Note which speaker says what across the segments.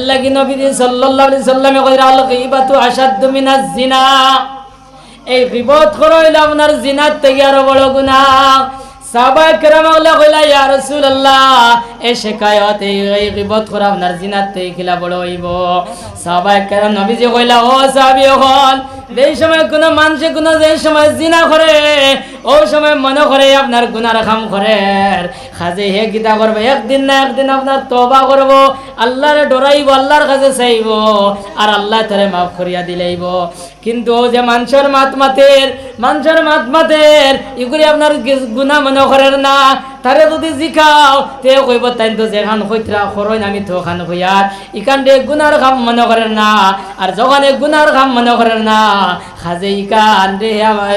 Speaker 1: লাগি নবীজি সাল্লাল্লাহু আলাইহি সাল্লামে কইরা, আল গীবাতু আশাদ্দু মিনাজ জিনা। এই গীবত করা হইল আপনার জিনাত থেকে আরও বড় গুনাহ। সাহাবা কেরাম আল্লাহ কইলা, ইয়া রাসূলুল্লাহ এই এই এই করা আপনার সময় কোনো কোনো সময় জিনা মনে গুনার কাম করে। খাজে হে গীতা করবে, একদিন না একদিন আপনার তবা করব, আল্লাহর ডরাইব, আল্লাহর কাছে চাইব, আর আল্লাহ তারে মাফ করিয়া দিলেইব। কিন্তু যে মানুষের মাত মাতের মানুষের মাত মাতের এগুলি আপনার গুণা মনে করেন না। তারে যদি জিকাও তে কইব তাই তো যেখান কইতরা খরই আমি তো খান কইয়ার ইখান দে গুনার কাম মনে করেন না, আর এ গুনার কাম মনে করেন না। খাজে ইকান রে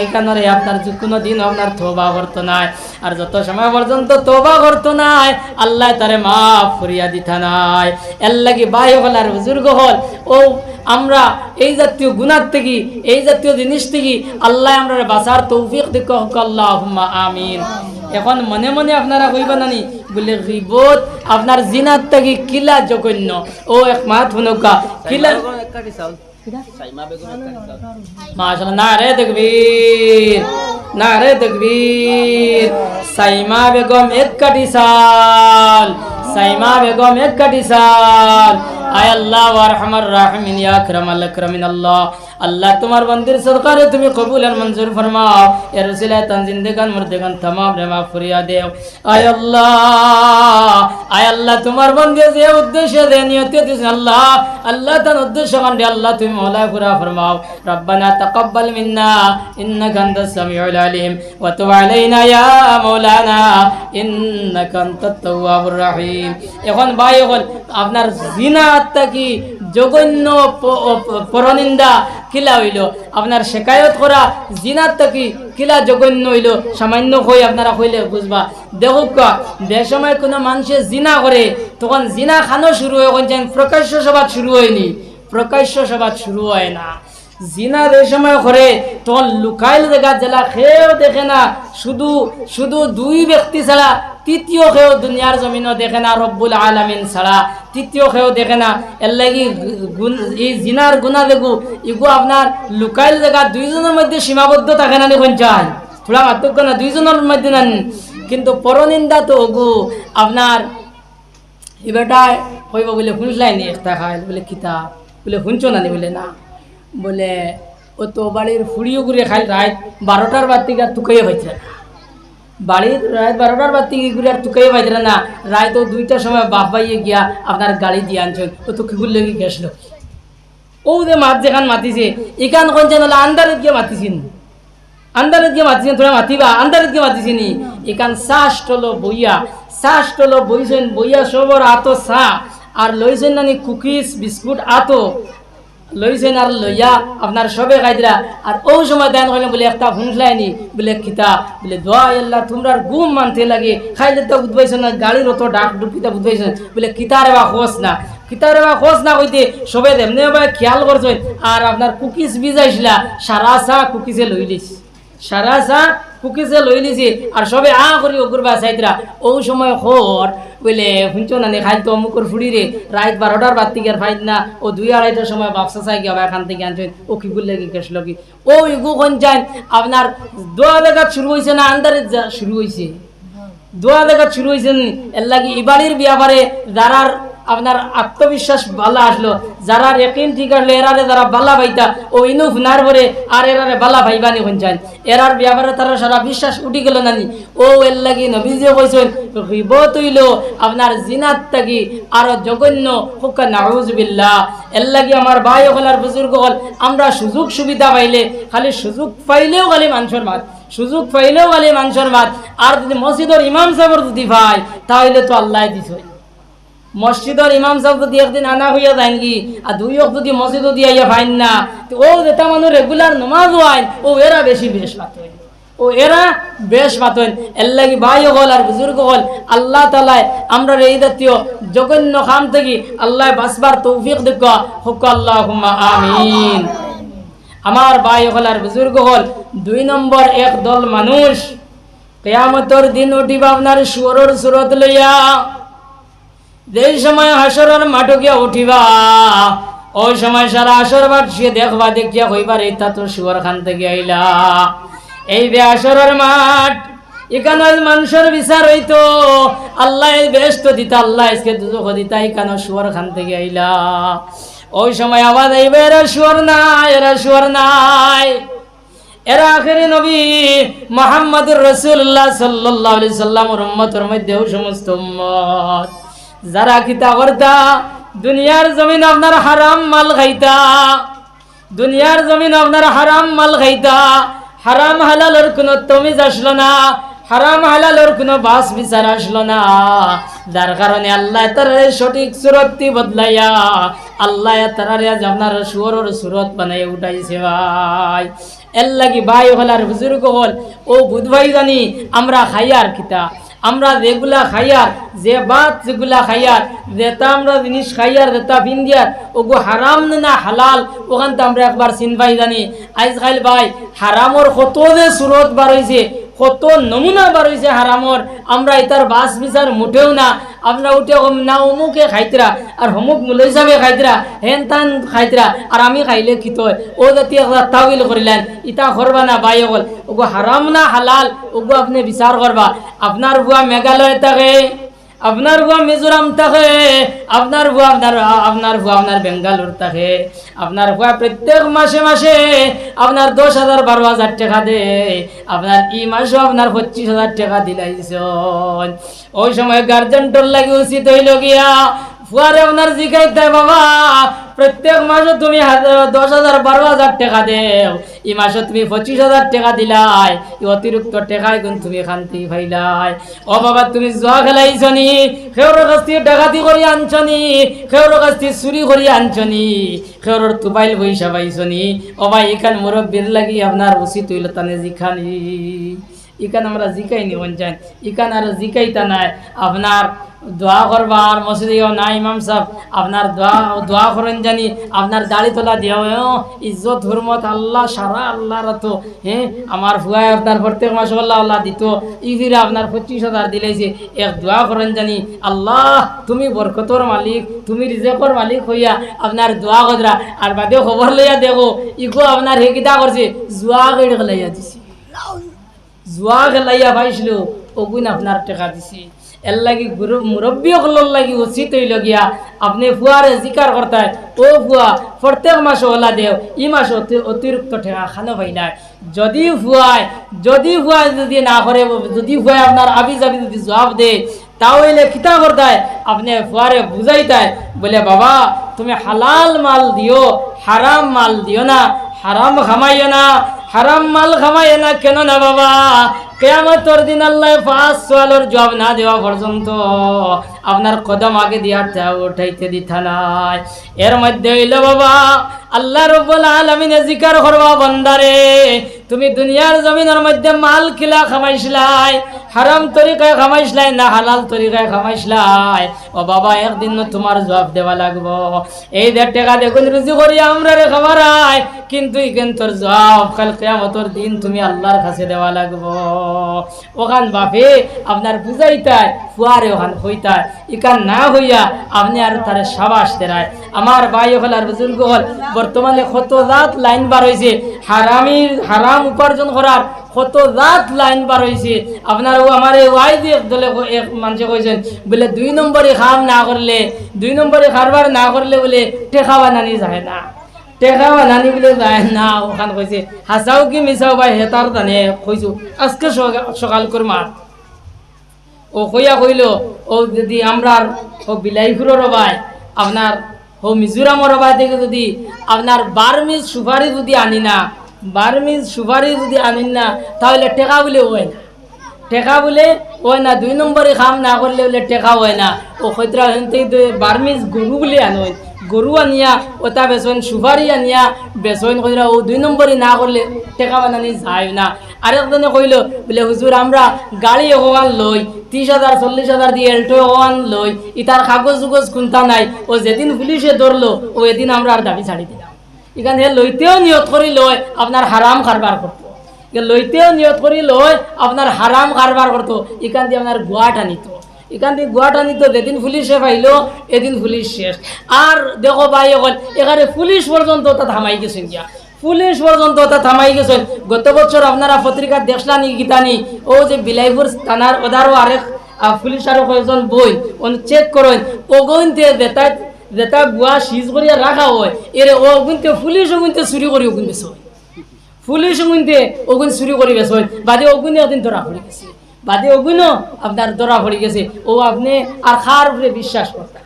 Speaker 1: ইকানরে আপনার যে কোনো দিন আপনার তোবা করতো নাই। আর যত সময় পর্যন্ত তোবা করতো নাই, আল্লাহ তারে মাফ করিয়া দিতা নাই। এর লাগি বাই হল আর বুজুর্গ হল, ও, আমরা এই জাতীয় গুণার থেকে, এই জাতীয় জিনিস থেকে, আল্লাহ আমরা বাঁচার তৌফিক দিক আল্লাহ আমিন। এখন মনে মনে আপনারা কইবা নানি বলে গিবত, আপনার জিনার থেকে কিলা জঘন্য। ও এক মাত হনকা কিলা বেগম এক সাল বেগম এক কাটি সাল আল্লাহ তুমি কবুল মঞ্জুর ফরমাও। এর জিন্দেগান মুর্দেগান তমাম রে মাফ করিয়া দেও। আল্লাহ তোমার বন্দির যে উদ্দেশ্যে আল্লাহ আল্লাহ তান উদ্দেশ্য কান্ডে আল্লাহ তুমি মৌলা পুরা ফরমাও রব্বানা তাকাব্বাল মিন্না ইন্নাকা আনতাস সামিউল আলিম ওয়া তুব আলাইনা ইয়া মাওলানা ইন্নাকা আনতাত তাওয়াবুর রহিম এখন ভাই এখন আপনার জিনা কি প- পরনিন্দা? কিলা হইল? আপনার শেকায়ত করা জিনার থাকি কিলা জঘন্য হইল? সামান্য হই আপনারা কইলে বুঝবা। দেখুক যে সময় কোনো মানুষে জিনা করে, তখন জিনা খানো শুরু হয়ে প্রকাশ্য সভা শুরু হয়নি। প্রকাশ্য সভা শুরু হয় না। জিনা যে সময় করে তখন লুকাইল দেখা জেলা খেয়েও দেখে না। শুধু শুধু দুই ব্যক্তি ছাড়া, তৃতীয় খেয়েও দুনিয়ার জমিনও দেখে না, রব্বুল আলামিন ছাড়া। তৃতীয় খেয়েও দেখে না। এর লাগি এই জিনার গুণা দেখু, ইগু আপনার লুকাইল জায়গা দুইজনের মধ্যে সীমাবদ্ধ থাকে না দেখুন চাই থোড়া পার্থক্য না, দুইজনের মধ্যে না। কিন্তু পরনিন্দা তো ওগু আপনার এই বেটা কইব বলে শুনলাই নি, একটা খাই বলে কিতা বলে, শুনছো না? বলে না। বলে, ও তো বাড়ির ফুড়িও ঘুরে খাই রাত বারোটার বাদ থেকে আর তুকাইয়ে হয়েছে না। বাড়ির রাত বারোটার বাদ থেকে ঘুরে আর তুকাইয়ে পাইছে না রাত ও দুইটার সময় বাপ বাইয়ে গিয়া আপনার গাড়ি দিয়ে আনছেন ও তো কি করলে কি গেছিল। ও যে মাত যেখান মাতিছে, এখান কোন যেন আন্দারে গিয়ে মাতিছেন আন্দারে গিয়ে মাতিছেন তোরা মাতিবা আন্দারে গিয়ে মাতিছিনি এখান শ্বাস টলো বইয়া, শ্বাস টলো বইছেন, বইয়া সবর আতো চা আর লইছেন নানি কুকিজ, বিস্কুট, আতো। লইছেন আর লইয়া আপনার সবে খাইদিরা আর ও সময় দেন হইলে বলে একটা হুঁসলাইনি বলে খিতা, বলে দোয়া আল্লাহ তোমরা গুম মানতে লাগে। খাইলে তো বুঝবাইছেন না গাড়ির অত ডাক ডুকিতা বুঝবাইছেন বলে কিতারে বা খোঁজ না। কিতারে বা খোঁজ না কইতে সবে এমনি ভাবে খেয়াল করছেন আর আপনার কুকিজ বিজাইছিলা সারা চা কুকিজে লই লিস সারা চা কুকিজে লই লিছি আর সবে আ করি অগুরবা চাইতরা ও সময় খর বলে, শুনছো না খাই তো অমুকর ফুড়ি রে রাত বারোটার বাদ থেকে ফাইন না ও দুই আড়াইটার সময় বাপসা চাই গিয়ে এখান থেকে আনছেন ও কি বললে কি কেসলো কি ও ইগু কোন চাই আপনার দোয়া দেখাত শুরু হয়েছে না আন্দারে শুরু হয়েছে দোয়া দেখাত শুরু হয়েছে এর লাগি ইবাড়ির বিয়াবারে যারার আপনার আত্মবিশ্বাস ভালো আসলো। যারা রেকিন ঠিক আসলো, এরারে যারা বালা ভাইতা ও ইনু হুনার পরে আর এরারে বালা ভাইবানি হঞ্চান এরার ব্যাপারে তারা সারা বিশ্বাস উঠি গেল নানি। ও এর লাগি নবীজিও কইছেন রিবত হইল আপনার জিনাত থাকি আরও জঘন্য, হুকা নাউজবিল্লাহ এর লাগি আমার ভাই হল আর বুজুর্গ হল, আমরা সুযোগ সুবিধা পাইলে, খালি সুযোগ পাইলেও খালি মানুষের মাত সুযোগ পাইলেও খালি মানুষের মাত আর যদি মসজিদের ইমাম সাহেবের যদি ভাই তাহলে তো আল্লাহ দিছ। মসজিদের ইমাম সাহেব যদি একদিন আনা হইয়া যায় কি আর দুই অক যদি মসজিদও দিয়ে আইয়া ফাইন না ও যেটা মানুষ রেগুলার নমাজ হয়, ও এরা বেশি বেশ পাতই ও এরা বেশ পাতন এর লাগি ভাই হল আর বুজুর্গ হল আল্লাহ তালায় আমরা এই জাতীয় জঘন্য খাম থেকে আল্লাহ বাসবার তৌফিক দেখ হুক আল্লাহ আমিন। আমার ভাই হল আর বুজুর্গ হল দুই নম্বর এক দল মানুষ, কেয়ামতর দিন উঠিব আপনার সুরর সুরত লইয়া যেই সময় হাসরের মাঠে গিয়া উঠিবা, ওই সময় সারা আসর সে দেখবা দেখিয়া হইবার এটা তো শুয়ার খান থেকে আইলা। এই বে আসরের মাঠ, এখানে মানুষের বিচার হইতো, আল্লাহ বেস্ত দিতা, আল্লাহ আজকে দিতা, এখানে শুয়ার খান থেকে আইলা। ওই সময় আওয়াজ আইবে, এরা শুয়ার নাই, এরা শুয়ার নাই। এরা আখেরি নবী মোহাম্মদুর রসুল্লাহ সাল্লাহ আলি সাল্লামর উম্মতের মধ্যেও সমস্ত উম্মত। যারা কিতা করতা, দুনিয়ার জমিন আপনার হারাম মাল খাইতা। দুনিয়ার জমিন আপনার হারাম মাল খাইতা। হারাম হালালের কোনো তমিজ আসলো না, হারাম হালালের কোনো বাস বিচার আসলো না। যার কারণে আল্লাহ তার সঠিক সুরতটি বদলাইয়া, আল্লাহ তার আপনার সুরের সুরত বানাই উঠাইছে ভাই। এর লাগি ভাই হল আর বুজুর্গ হল, ও বুধ ভাই জানি, আমরা খাইয়ার কিতা। আমরা যেগুলা খাইয়ার, যে বাত যেগুলা খাইয়ার যেটা আমরা জিনিস খাইয়ার যেটা পিন্দিয়ার ওগু হারাম না হালাল, ওখান আমরা একবার চিনবাই জানি। আইজ ভাই, হারামর কত যে সুরত বার হয়েছে কত নমুনা বার হয়েছে হারামর। আমরা এটার বাস বিচার মুঠেও না। আমরা উঠে না অমুকে খাইতরা, আর হমুক মূল হিসাবে খাইতরা, হেন তান খাইতরা, আর আমি খাইলে কি তয়? ও জাতি একটা তাবিল করিলেন, ইটা করবা না বাই হল ওগো হারাম না হালাল, ওগো আপনি বিচার করবা আপনার বুয়া মেঘালয় থাকে। আপনার বুয়া মিজোরাম থাকে, আপনার বুয়া আপনার আপনার বুয়া আপনার বেঙ্গালুর থাকে। আপনার বুয়া প্রত্যেক মাসে মাসে আপনার দশ হাজার বারো হাজার টাকা দে আপনার ই মাসও আপনার পঁচিশ হাজার টাকা দিলাইছেন। ওই সময় গার্জেন্টর লাগে উচিত হইল গিয়া ফুয়ারে আপনার জিগাইতে বাবা, প্রত্যেক মাসে তুমি দশ হাজার, বারো হাজার টাকা দেও। এই মাসে তুমি পঁচিশ হাজার টাকা দিলাই। এই অতিরিক্ত টাকায় গুণ তুমি শান্তি পাইলাই। ও বাবা, তুমি জোয়া খেলাইছনি? কাছ থেকে ডাকাতি করে আনছনি? কাছ থেকে চুরি করে আনছনি? সেওর তুবাইল পয়সা পাইছনি? ও ভাই, এখান মুরব্বীর লাগি আপনার উচিত হইল তানে জিখানি। ইকান আমরা জিকাই নি বঞ্চান ইকান আর জিকাইতা নাই। আপনার দোয়া করবার মসজিদেও না ইমাম সাহেব। আপনার দোয়া দোয়া করেন জানি। আপনার দাড়ি তোলা দিও ইজ্জত, হুরমত আল্লাহ সারা আল্লাহ রাতো। হ্যাঁ আমার ফুয়ায় আপনার প্রত্যেক মাস আল্লাহ আল্লাহ দিত। ই ফিরে আপনার পঁচিশ হাজার দিলেছে এক দোয়া করেন জানি। আল্লাহ, তুমি বরকতর মালিক, তুমি রিজেকর মালিক হইয়া আপনার দোয়া কদরা। আর বাদে খবর লইয়া দেখো, ইগো আপনার হে কিতা করছে, জুয়া গেড়ে লইয়া দিছি। জুয়া খেলাইয়া পাইছিল ওগুন আপনার টাকা দিছি। এর লাগি মুরব্বী সকলের লাগি উচিত হইল গিয়া আপনি ফুয়ারে জিকার করতায় ও ফুয়া প্রত্যেক মাসে ওলা দেও, ই মাসে অতি- অতিরিক্ত ঠেকা খানো ভাই নাই। যদি ফুয়ায় যদি ফুয়ায় যদি না করে যদি ফুয়ায় আপনার আবি যাবি যদি জবাব দে, তাহলে কিতা করতায় আপনি ফুয়ারে বুঝাইতায় বলে, বাবা, তুমি হালাল মাল দিও হারাম মাল দিও না হারাম খামাইও না হারাম মাল খামায় না কেন না বাবা? কেয়ামতর দিন আল্লাহ পাঁচ সোয়ালোর জবাব না দেওয়া পর্যন্ত আপনার কদম আগে দিয়ে উঠাইতে দিতা নাই। এর মধ্যে হইল বাবা, আল্লাহ রব্বুল আলমিনে জিকার করবা বন্দারে, তুমি দুনিয়ার জমিনের মধ্যে মাল খিলা খামাইছিলাই হারাম তরিকায় খামাইছিলাই না হালাল তরিকায় খামাইছিলাই ও বাবা, একদিন তোমার জবাব দেওয়া লাগবো। এই দেড় টাকা দেখুন, রুজি করি আমরা রে খামারাই কিন্তু ইকেন তোর জবাব, কাল কেয়ামতর দিন তুমি আল্লাহর কাছে দেওয়া লাগবো। ওখান বাপে, আপনার বুঝাইতায়, ফুয়ারে ওখান হইতায়। ইকান না হইয়া আপনি আর তারে সাবাস দেরায়। আমার ভাই হল আর বুজুর্গ হল, বর্তমানে কত জাত লাইন বার হয়েছে হারামির হারাম উপার্জন করার কত জাত লাইন বার হয়েছে আপনার ও আমার ওয়াই দিয়ে দলে এক মানুষে কইছেন, বলে দুই নম্বরে খাম না করলে, দুই নম্বরে খারবার না করলে বলে টেকা বানানি যায় না। টেকা বানানি বলে যায় না, ওখান কইছে, হাসাও কি মিশাও ভাই হেতার জানে কইছো, আজকে সকা- সকাল করে মার ও কইয়া কইল, ও যদি আমরা ও বিলাইপুরের রবাই আপনার, ও মিজোরামের রবাই থেকে যদি আপনার বার্মিজ সুপারি যদি আনি না বার্মিজ সুপারি যদি আনিন না, তাহলে টেকা বলে হয় না টেকা বলে ওই না, দুই নম্বরে কাম না করলে বলে টেকা হয় না। ও খৈতরা বার্মিজ গরু বলে আনোয় গরু আনিয়া, ওটা বেসন সুপারি আনিয়া বেসন কইরা ও দুই নম্বরে না করলে টেকা বানানি যায় না। আরেকজনে কইল, বলে হুজুর আমরা গাড়ি ওখান লই ত্রিশ হাজার চল্লিশ হাজার দিয়ে এল্টো ওখান লই ইতার কাগজ উগজ কোনটা নাই? ও যেদিন পুলিশে ধরলো ও এদিন আমরা আর দাবি ছাড়ি দিলাম এখান থেকে লইতেও নিয়ত করি লয়, আপনার হারাম কারবার করতো। লইতেও নিয়ত করি লয়, আপনার হারাম কারবার করতো। এখান দিয়ে আপনার গোয়াটা নিত এখান থেকে গুয়াটানি তো যেদিন পুলিশে পাইলো এদিন পুলিশ শেষ। আর দেখো ভাই এখন এখানে পুলিশ পর্যন্ত তা থামাই গেছেন গিয়া। পুলিশ পর্যন্ত তা থামাই গেছেন। গত বছর আপনারা পত্রিকা দেখলানি গীতানি, ও যে বিলাইপুর থানার ওদারও আরেক পুলিশ আরও কয়েকজন বই চেক করেন ওগইনতে যেটা যেটা বুয়া সিজ করিয়া রাখা হয়, এর ওগুনতে পুলিশ ওগুনতে চুরি করি ওগুন বেশ হয়। পুলিশ ওগুনতে ওগুন চুরি করি বেশ হয়। বাদে ওগুনে ওদিন ধরা পড়ে গেছে। বাদে ওগুনও আপনার ধরা পড়ে গেছে। ও আপনি আর খার উপরে বিশ্বাস করতেন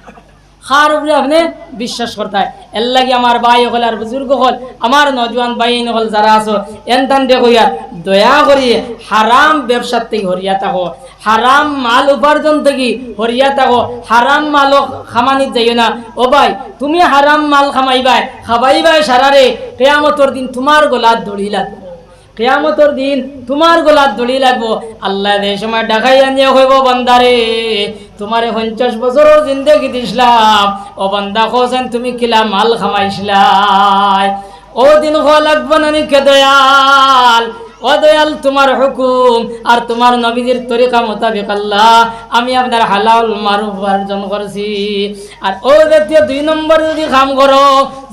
Speaker 1: খার উপরে আপনি বিশ্বাস করতে এর লাগি আমার ভাই হল আর বুজুর্গ হল, আমার নজওয়ান ভাই হল যারা আছো এন তান দেখইয়া দয়া করি হারাম ব্যবসার থেকে হরিয়া থাকো। হারাম মাল উপার্জন থেকে হরিয়া থাকো। হারাম মাল খামানিত যাইও না। ও ভাই, তুমি হারাম মাল খামাইবাই, খাবাইবাই সারারে, কেয়ামতর দিন তোমার গলাত লাগবে। কেয়ামতর দিন তোমার গোলার দড়ি লাগবো। আল্লাহ এই সময় ডাকাইয়া নিয়ে হইব বন্দারে, তোমার পঞ্চাশ বছরের জিন্দগি দিছিলাম। ও বন্দা হোসেন তুমি কিলা মাল খামাইছিলাই? ও দিন হওয়া লাগবো না নি দয়াল। ও দয়াল তোমার হুকুম আর তোমার নবীজির তরিকা মোতাবেক আল্লাহ, আমি আপনার হালাল মারু উপার্জন করছি। আর ও জাতীয় দুই নম্বর যদি কাম করো,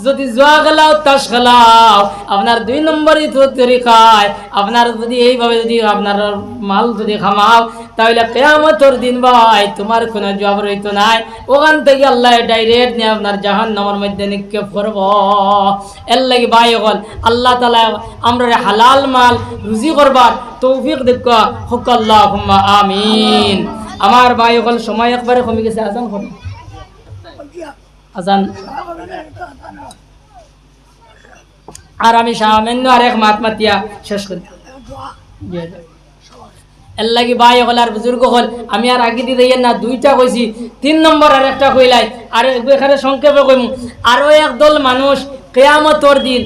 Speaker 1: যদি জোয়া গেলাও তাস খেলাও, আপনার দুই নম্বরই তরিকায়। আপনার যদি এইভাবে যদি আপনার মাল যদি খামাও তাহলে কেয়ামতর দিন ভাই, তোমার কোনো জবাব রইতো নাই। ওখান থেকে আল্লাহ ডাইরেক্ট নিয়ে আপনার জাহান নামের মধ্যে নিক্ষেপ করব। এর লাগি ভাই হল, আল্লাহ তালা আমরা হালাল মাল রুজি করবার তৌফিক দেখ আমিন। আমার ভাই হল, সময় একবারে কমে গেছে, আজান কমে আজান। আর আমি সামান্য এক মাত মাতিয়া শেষ করি। এর লাগি ভাই হল আর বুজুর্গ হল, আমি আর আগে দিয়ে না, দুইটা কইছি। তিন নম্বর আর একটা কইলাই, আর এখানে সংক্ষেপে কইম। আরও একদল মানুষ কেয়ামতর দিন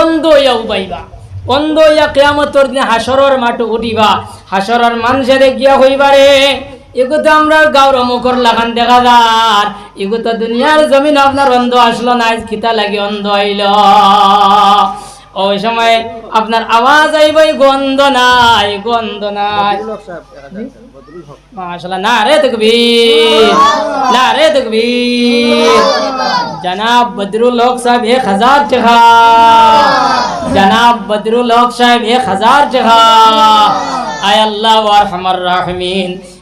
Speaker 1: অন্ধ ইয়া উবাইবা। অন্ধ ইয়া কেয়ামতর দিন হাসরর মাঠে উঠিবা। হাসরর মানুষের গিয়া হইবারে এগো তো আমরা গাঁর মুখর লাগান দেখা যার। এগো তো দুনিয়ার জমিন আপনার অন্ধ আসলো না খিতা লাগে অন্ধ আইল ওই সময় আপনার আওয়াজ আইবই গন্ধ নাই গন্ধ নাই। মাশাআল্লাহ না রে তকবীর না রে তকবীর জনাব বদরুল হক সাহেব এক হাজার টাকা। জনাব বদরুল হক সাহেব এক হাজার টাকা। আয় আল্লাহ ওয়ারহামার রাহমিন।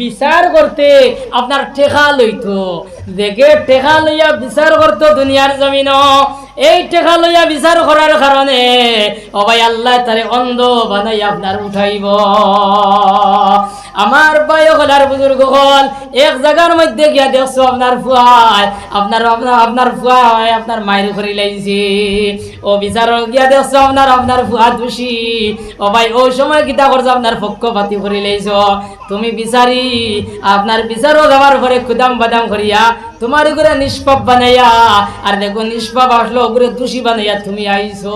Speaker 1: বিচার করতে আপনার ঠেকা লইতো। জেগে টেকা লইয়া বিচার করতো দুনিয়ার জমিনও। এই টেকা লইয়া বিচার করার কারণে, ও ভাই আল্লাহ তারে অন্ধ বানাই আপনার উঠাইব। আমার বায়ু হলার বুজুর্গ হল এক জায়গার মধ্যে গিয়া দেখছ আপনার ফুয়ায়, আপনার আপনার আপনার ফুয়ায় আপনার মায়ের করে লাইছি। ও বিচার গিয়া দেখছ আপনার আপনার ফুয়া দোষী। ও ভাই ওই সময় কিতা করছ আপনার পক্ষপাতি করে লাইছ। তুমি বিচারি, আপনার বিচারও যাওয়ার পরে খুদাম বাদাম করিয়া তোমার করে নিষ্পাপ বানাইয়া, আর দেখো নিষ্পাপ আসলো ওগুলো দোষী বানাইয়া তুমি আইছো।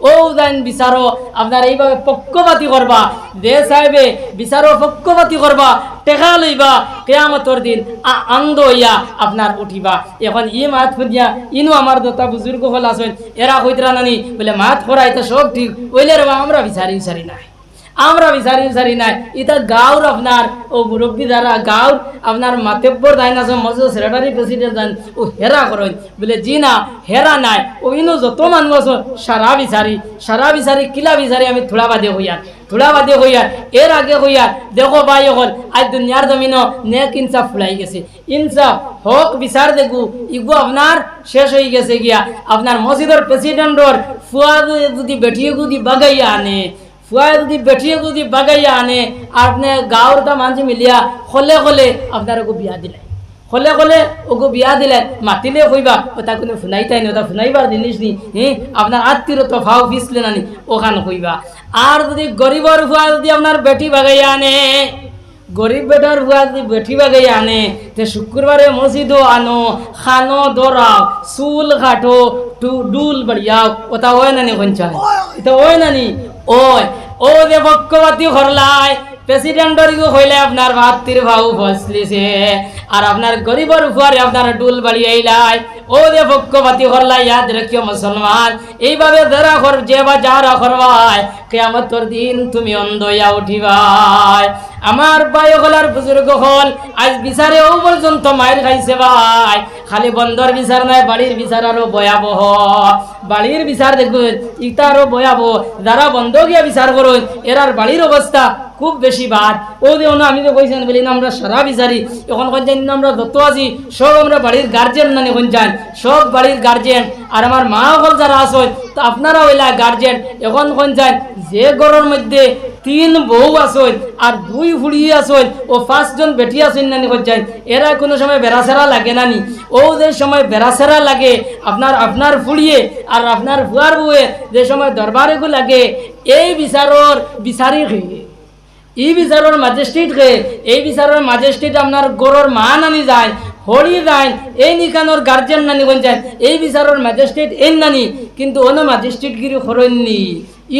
Speaker 1: ও জান বিচারো, আপনার এইভাবে পক্ষপাতি করবা। দে সাহেবে, বিচারো, পক্ষপাতি করবা, টেকা লইবা, কেয়ামতর দিন আ- আনন্দ হইয়া আপনার উঠিবা। এখন ই মাত শুনিয়া, ইনো আমার দতা বুজুর্গ হল আছেন এরা কইতরা নানি, বলে, মাত করাই তো সব ঠিক ওইলে রে আমরা বিচারি বিচারি নাই। আমরা বিচারি বিচারি নাই। এটা গাঁর আপনার ও মুরব্বী যারা গাঁর আপনার মাতেব্বর দাইন আছে মজু সেক্রেটারি প্রেসিডেন্ট দাইন ও হেরা করেন বলে, জি না হেরা নাই। ও ইনো যত মানুষ আছে সারা বিচারি সারা বিচারি কিলা বিচারি আমি থোড়া বাদে হইয়ার থোড়া বাদে হইয়ার এর আগে হইয়ার দেখো বাই হল আজ দুনিয়ার জমিন নেক ইনসাফ ফুলাই গেছে। ইনসাফ হক বিচার দেখু, ইগু আপনার শেষ হয়ে গেছে গিয়া। আপনার মসজিদের প্রেসিডেন্টর ফুয়া যদি বেঠিয়ে যদি বাগাইয়া আনে ফুয়া যদি বেঠিয়ে যদি বাগাইয়া আনে আর আপনি গাঁৱৰ তা মানুষ মিলিয়া খলে খলে আপনার ওগো বিয়া দিলে। খলে খলে ওগো বিয়া দিলে মাতিলে কইবা ওটা কোনো শুনাই তাই ওটা শুনাইবার জিনিস নি হি? আপনার আত্মীয় তো ভাও পিছলে নানি ওখান কইবা আর যদি গরিবর ফুয়া যদি আপনার বেটি বাগাইয়া আনে গরিব বেটার বুয়া যদি বেঠিবা গিয়ে আনে তে শুক্রবারে মসজিদও আনো খানো দরাও চুল কাটো ডুল বাড়িয়াও ওটা ওই নানি পঞ্চায়েত এটা ওই নানি ওই ও যে পক্ষপাতি হরলায় প্রেসিডেন্টর হইলে আপনার ভাতির ভাউ ফসলিছে আর আপনার গরিবর উপরে আপনার ডুল বাড়ি আইলাই ও দে পক্ষপাতি হরলাই ইয়াদ রাখিও মুসলমান। এইভাবে যারা কর যে বা যারা করবাই কেয়ামতর দিন তুমি অন্ধয়া উঠিবাই আমার ভাই হলার বুজুর্গ হল, আজ বিচারেও পর্যন্ত মায়ের খাইছে ভাই। খালি বন্দর বিচার নাই বাড়ির বিচার আরও ভয়াবহ। বাড়ির বিচার দেখুন, ইটা আরও ভয়াবহ। যারা বন্ধ গিয়া বিচার করুন এরার বাড়ির অবস্থা খুব বেশি বাদ। ও দিও না আমি তো কইছেন বলি না, আমরা সারা বিচারি। এখন কইছেন না আমরা যত আছি সব আমরা বাড়ির গার্জেন নানি কইছেন সব বাড়ির গার্জেন আর আমার মা হল যারা আসন তো আপনারা হইলা গার্জেন এখন কইছেন যে ঘরের মধ্যে তিন বউ আসন আর দুই ফুড়ি আসন ও পাঁচজন বেটি আসন নানি কইছেন এরা কোনো সময় বেড়াছেরা লাগে নানি। যে সময় বেড়াছেরা লাগে, আপনার আপনার ফুড়িয়ে আর আপনার ফুয়ার বউয়ে যে সময় দরবারে লাগে, এই বিচারর বিচারি খেয়ে এই বিচাৰৰ মাজিষ্ট্ৰেটকে, এই বিচাৰৰ মাজেষ্টিত আপোনাৰ গড়ৰ মা নানি যায়, হৰি যায়, এই নিকানৰ গাৰ্জেন নানি কোন যায়, এই বিচাৰৰ মাজেষ্টিত এন নানি, কিন্তু অন্য মাজেষ্টিত গিরি সরণ্যি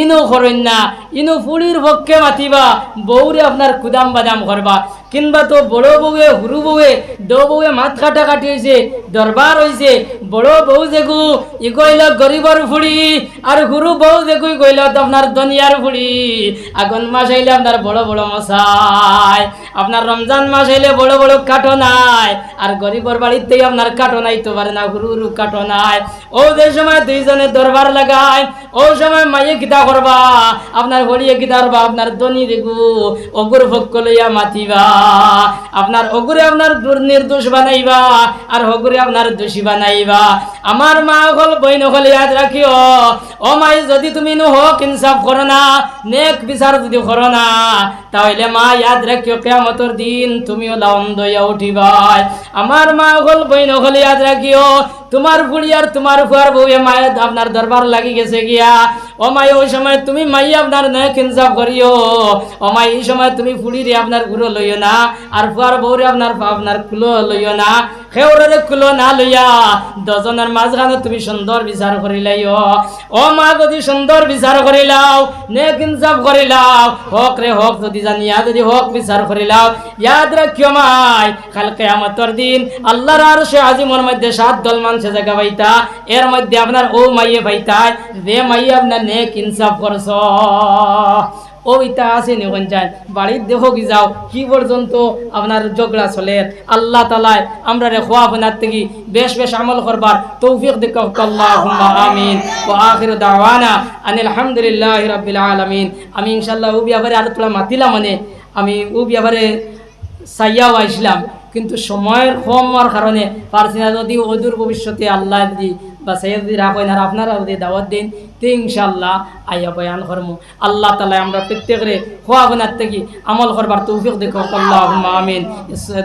Speaker 1: ইনো হরণ্যা ইনো ফুলির পক্ষে মাতিবা, বৌৰে আপনার কুদাম বাদাম করবা কিংবা তো বড় বউয়ে, সৰু বউয়ে, দো বউয়ে মাত কাটা কাটি হয়েছে দরবার হয়েছে বড় বউ যেগু ই কইল গরিবর ফুড়ি আর সৰু বউ যেগু কইল আপনার দুনিয়ার ফুড়ি আগুন মাস আইলে আপনার বড় বড় মশাই আপনার রমজান মাস আইলে বড় বড় কাটো নাই আর গরিবর বাড়িতেই আপনার কাটো নাই তো পারে না হুরু হুরু কাটো নাই ও যে সময় দুইজনে দরবার লাগায় ও সময় মাইয়ে গীতা করবা আপনার হরিয়ে গীতা করবা আপনার দনি দেখু অগুর ভক্ক লইয়া মাতিবা। আপনার অগুরে আপনার নির্দোষ বানাইবা, আর হগুরে আপনার দোষী বানাইবা। আমার মা হল বই নহল ইয়াদ রাখিও। ও মাই, যদি তুমি নো হক ইনসাফ করো না, নেক বিচার যদি করো না, তাহলে মা, ইয়াদ রাখিও কেমতর দিন তুমিও লাউন দইয়া উঠিবাই। আমার মা হল বই নহল ইয়াদ রাখিও। তোমার বুড়ি আর তোমার ফুয়ার বউয়ে মায়ের আপনার দরবার লাগি গেছে গিয়া। ও মাই ওই সময় তুমি মাই আপনার নেক ইনসাফ করিও। ও মাই এই সময় তুমি ফুড়িরে আপনার গুঁড়ো লইও না, আর ফুয়ার বউরে আপনার আপনার কুলো লইও না খেউরে কুলো না লইয়া দজনের মাঝখানে তুমি সুন্দর বিচার করিলাইও ও মা যদি সুন্দর বিচার করিলাও করিলাও হক রে হক, যদি জানিয়া, যদি হক বিচার করিলাও ইয়াদ রাখিও দিন আল্লাহর আর সে আজিমর মধ্যে সাত দল মানুষে জায়গা পাইতা, এর মধ্যে আপনার ও মাইয়ে পাইতায়, যে মাইয়ে আপনার নেক ইনসাফ করছ। ও ইটা আছে নিগন যায় বাড়ির দেখো কি যাও কি পর্যন্ত আপনার ঝগড়া চলে? আল্লাহ তালায় আমরা রে খোয়া থেকে বেশ বেশ আমল করবার তৌফিক আমিন। ও আখির দাওয়ানা আলহামদুলিল্লাহ রাব্বিল আলামিন। আমি ইনশাআল্লাহ ও বিয়াবারে আর তোলা মাতিলাম মানে আমি ও বিয়াবারে চাইয়াও আইসলাম কিন্তু সময়ের কম হওয়ার কারণে পারছি না যদি অদূর ভবিষ্যতে আল্লাহ যদি বা সৈয়দ যদি রাখেন আর আপনারা যদি দাওয়াত দিন তে ইনশাল্লাহ আইয়া বয়ান করমু আল্লাহ তালা আমরা প্রত্যেকরে খোয়া গুনার থেকে আমল করবার তৌফিক দেখো আল্লাহ আমিন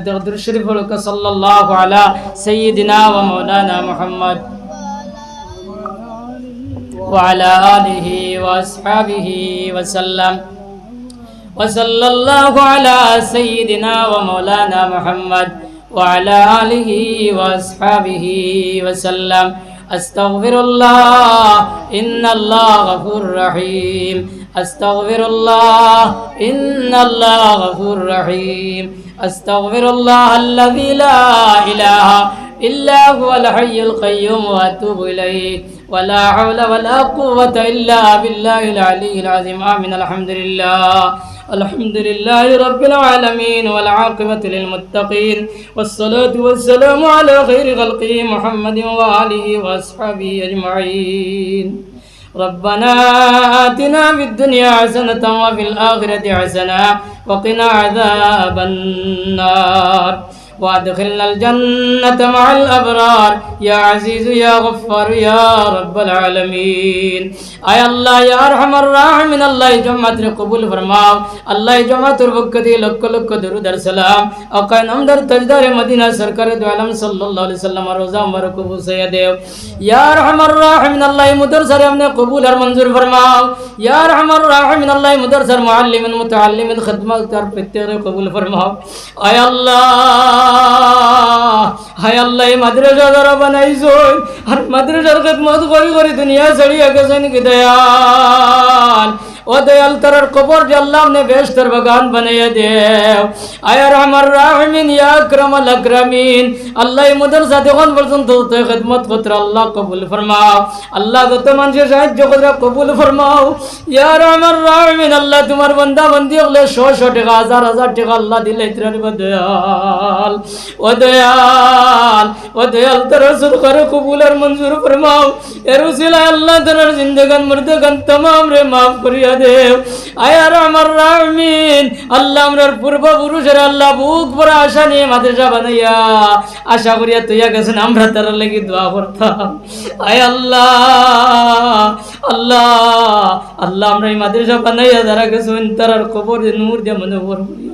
Speaker 1: দরুদ শরীফ হলুক সাল্লাল্লাহু আলা সাইয়্যিদিনা ওয়া মাওলানা মুহাম্মদ وعلى آله وأصحابه وسلم وصلى الله على سيدنا ومولانا محمد وعلى آله وأصحابه وسلم أستغفر الله إن الله غفور رحيم. أستغفر الله إن الله غفور رحيم. أستغفر الله الذي لا إله إلا هو الحي القيوم وأتوب إليه. ولا حول ولا قوة إلا بالله العلي العظيم. آمين. الحمد لله. الحمد لله رب العالمين والعاقبة للمتقين والصلاة والسلام على خير خلقه محمد وآله وأصحابه أجمعين. ربنا آتنا في الدنيا حسنة وفي الآخرة حسنة وقنا عذاب النار. وادخلنا الجنة مع الأبرار. يا عزيز يا غفار يا رب العالمين. أي الله يا أرحم الراحمين. الله جمعة قبول فرماو. الله يجمع تربك دي لك لك درود السلام أقاي نمدر تجدار مدينة سرکر دو عالم صلى الله عليه وسلم. روزا مرکب سيدیو يا أرحم الراحمين. الله مدر سر امن قبول اور منظور فرماو. يا أرحم الراحمين. الله مدر سر معلم متعلم خدمت کر پتر قبول فرماو. أي الله হায় আল্লাহ মাদ্রাসা যারা বানাইছো আর মাদ্রাসার খিদমত করি করি দুনিয়া ছাড়িয়া গেছেন কি দয়াল? ও দয়াল, তার কবর আল্লাহ ने বেশতর বাগান বানাইয়া দেও। আয়ার আমার রাহমিন, ইয়া আকরামাল আকরামিন। আল্লাহ মাদ্রাসা দেখুন পর্যন্ত তো খিদমত করতে আল্লাহ কবুল ফরমাও। আল্লাহ যত মানুষের সাহায্য করে কবুল ফরমাও। ইয়া আমার রাহমিন, আল্লাহ তোমার বান্দা বান্দি হলে শো শো টাকা, হাজার হাজার টাকা আল্লাহ দিলে ইতরার দয়াল ও দয়াল ও দয়াল, তোর রসুল করো কবুল আর মঞ্জুর ফরমাও। এ রসুলা আল্লাহ, তোর জিন্দগান, মর্দগান তমাম রে মাফ করিয়া দেও আয়ার আমার রামিন, আল্লাহ আমরার পূর্বপুরুষের আল্লাহ বুক ভরা আশা নিয়ে মাদ্রাসা বানাইয়া আশা করিয়া তুইয়া গেছেন, আমরা তারা লাগি দোয়া করতাম। আয় আল্লাহ আল্লাহ আল্লাহ আমরা এই মাদ্রাসা বানাইয়া যারা গেছেন তারার কবর নূর দিয়ে মনে করিয়া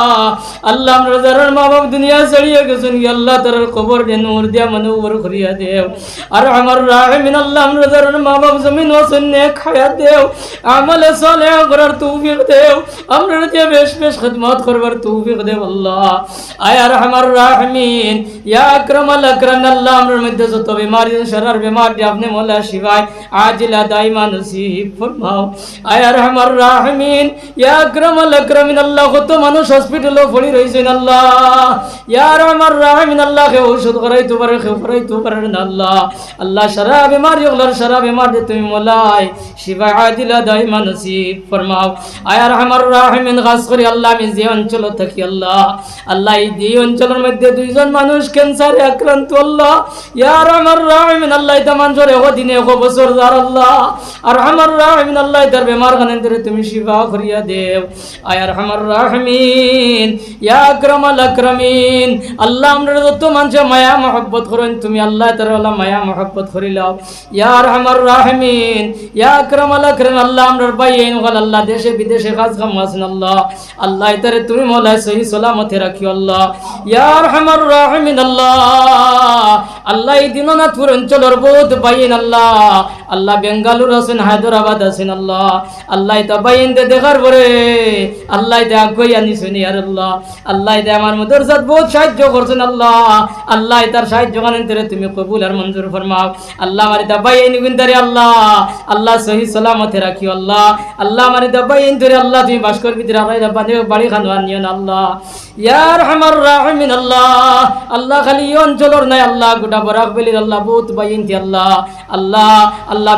Speaker 1: আল্লাহ আমরা মা বাপ দুনিয়া ছাড়িয়ে গেছেন আল্লাহ তার কবর দে নূর দিয়া করিয়া দেও। আর আমার রাহমিন আল্লাহ মা বাপ জমিন নে খায়া দেও। আমলে সলে করার তৌফিক দেও। আমরা যে বেশ বেশ করবার আল্লাহ। আমার রাহমিন, ইয়া আকরাম আল্লাহ আমরার মধ্যে যত বিমারি শরার বিমারি আপনি মোলা শিবায় আজিলা ফরমাও। আমার রাহমিন, ইয়া আকরামিন আল্লাহ কত মানুষ হসপিটালে পড়ি রইছেন আল্লাহ। ইয়া আমার রাহমিন ঔষধ করাইতে পারে কে করাইতে পারে আল্লাহ। আল্লাহ সারা বিমারি ওগুলার সারা বিমারি তুমি মোলাই। শিবা দাইমা নসিব ফরমাও। আয়ার আমার রাহমিন খাস করে আল্লাহ, আমি যে অঞ্চল থাকি আল্লাহ। আল্লাহ, এই যে অঞ্চলের মধ্যে দুইজন মানুষ ক্যান্সারে আক্রান্ত আল্লাহ। ইয়ার আমার রাহমিন আল্লাহ মানুষের দিনে এক বছর যার আল্লাহ। আর আমার রাহমিন আল্লাহ তার বেমার খানে তুমি শিবা করিয়া দেব আয়ার আমার রাহমিন ইয়া আকরামাল আকরামিন। আল্লাহ আমরা যত মানুষ মায়া মহব্বত করেন, তুমি আল্লাহ তার মায়া মহব্বত করিলাও ইয়ার আমার রাহমিন। ইয়া আকরামাল আকরাম আল্লাহ আমরার ভাই, এই আল্লাহ দেশে, বিদেশে কাজ কাম আছেন আল্লাহ। আল্লাহ ইতারে তুমি মৌলায় সহি সালামতে রাখিও আল্লাহ। ইয়ার আমার রাহমিন আল্লাহ। আল্লাহ এই দিননাথপুর অঞ্চলের বহুত বাইন আল্লাহ। আল্লাহ বেঙ্গালুর আছেন, হায়দ্রাবাদ আছেন আল্লাহ। আল্লাহ এটা বাইন দে দেখার পরে আল্লাহ এটা আগুই আনিছেন ইয়ার আল্লাহ। আল্লাহ এটা আমার মদরসাত বহুত সাহায্য করছেন আল্লাহ। আল্লাহ তার সাহায্য কানেন তুমি কবুল আর মঞ্জুর ফরমাও। আল্লাহ আমার এটা বাইন গুন্দারে আল্লাহ। আল্লাহ সহি সালামতে রাখিও আল্লাহ। আল্লাহ আমার দাবাই ধরে আল্লাহ, তুমি বাস্কর ভিতরে আল্লাহ বাড়ি বাড়ি খানোয়ার নিও না আল্লাহ। ইয়ার আমার রাহমিন আল্লাহ। আল্লাহ খালি অঞ্চলের নাই, আল্লাহ গোটা বরাক আল্লাহ, বহুত আল্লাহ। আল্লাহ আল্লাহ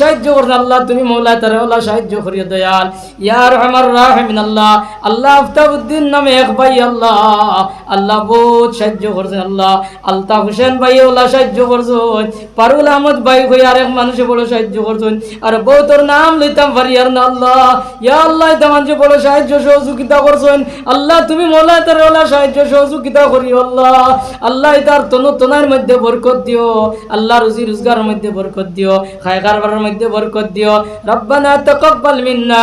Speaker 1: সাহায্য করছেন আল্লাহ, তুমি মৌলা তার আল্লাহ সাহায্য করিও দয়াল। ইয়ার আমার রাহমিন আল্লাহ। আল্লাহ আফতাবুদ্দিন নামে এক ভাই আল্লাহ। আল্লাহ বহুত সাহায্য আল্লাহ। আলতাফ ভাই সাহায্য করছেন পারুল আহমদ ভাই হয়ে আরেক মানুষে সাহায্য করছেন আর বহুতর নাম লইতাম আর না আল্লাহ। ইয়া আল্লাহ সাহায্য সহযোগিতা করছেন। আল্লাহ, তুমি মোলা তার সাহায্য সহযোগিতা করি আল্লাহ। আল্লাহ তার তনু তনার মধ্যে বরকত দিও আল্লাহ রুজি রোজগারের মধ্যে বরকত দিও খায় কারবারের মধ্যে বরকত দিও রব্বানা তাকাব্বাল মিন্না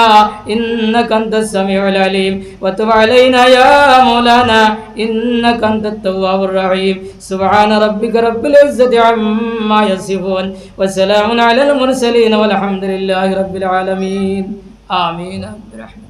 Speaker 1: ইন্নাকা আনতাস সামিউল আলিম ওয়া তুব আলাইনা ইয়া মাওলানা ইন্নাকা আনতাত তাওয়াবুর রহিম সুবহান রাব্বিকা রাব্বিল ইজ্জাতি আম্মা ইয়াসিফুন ওয়া সালামুন আলাল মুরসালিন والحمد لله رب العالمين آمين برحمتك